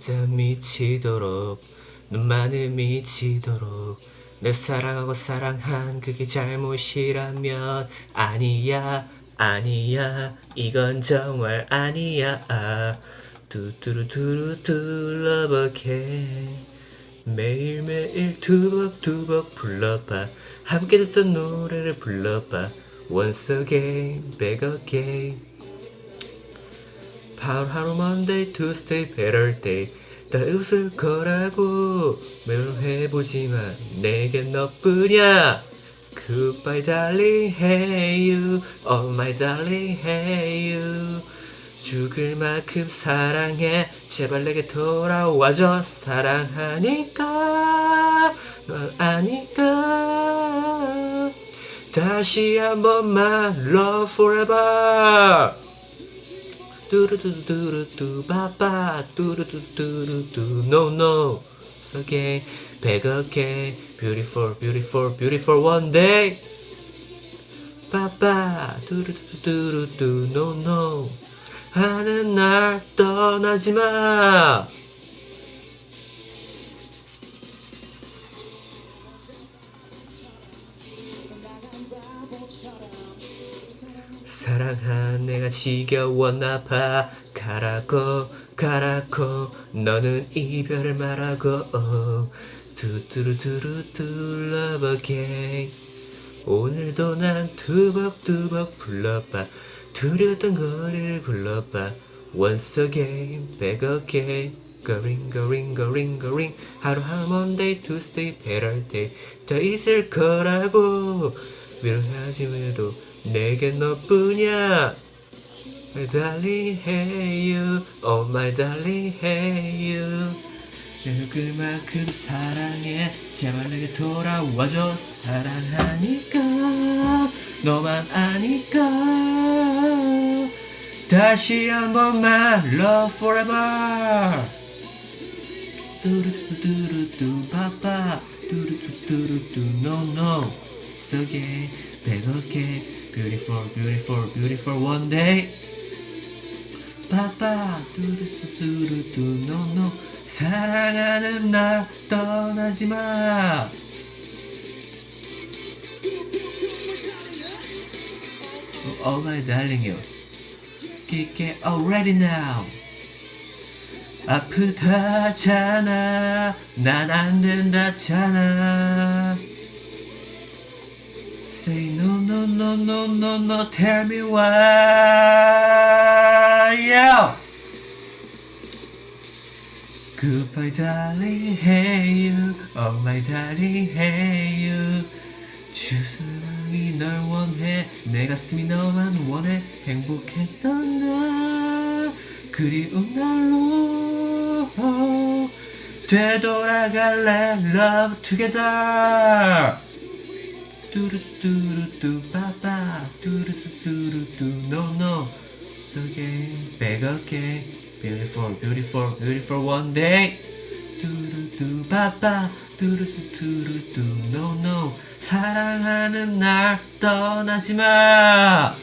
혼자 미치도록 눈만을 미치도록 내 사랑하고 사랑한 그게 잘못이라면 아니야 아니야 이건 정말 아니야. 뚜뚜루뚜루뚜 러버게. 매일매일 두벅두벅 불러봐. 함께 듣던 노래를 불러봐. again, back again 하루 하루 Monday, Tuesday, better day 다 웃을 거라고 매일 해보지만 내겐 너뿐이야 Goodbye darling, hey you Oh my darling, hey you 죽을 만큼 사랑해 제발 내게 돌아와줘 사랑하니까 널 아니까 다시 한 번만 Love forever It's okay Back again Beautiful beautiful beautiful one day 바바 뚜루뚜루뚜루뚜 No no 하는 날 떠나지 마 사랑한 내가 지겨웠나 봐 가라고 가라고 너는 이별을 말하고 love again 오늘도 난 두벅두벅 불러봐 두려웠던 거리를 불러봐 Once again, back again Going, going, going, going 하루하루 Monday, Tuesday, better day 다 있을 거라고 위로하지 왜도 내겐 너뿐이야 My darling, hey you Oh my darling, hey you 죽을 만큼 사랑해 제발 내게 돌아와줘 사랑하니까 너만 아니까 다시 한 번만 Love forever 뚜루뚜루뚜루뚜 바바 뚜루뚜루뚜루뚜 No Back again Beautiful beautiful beautiful one day 뚜루뚜루뚜루뚜 No no 사랑하는 날 떠나지 마 Oh my darling you Get already now 아프다잖아 난 안 된다잖아 Say no no no no no no tell me why yeah. Goodbye darling hey you Oh my darling hey you 주사랑이 널 원해 내 가슴이 너만 원해 행복했던 날 그리운 날로 되돌아갈래 Love together 뚜루뚜루뚜 빠빠 뚜루뚜루뚜 again back again Beautiful beautiful beautiful one day 뚜루뚜 빠빠 뚜루뚜루뚜 no 사랑하는 날 떠나지마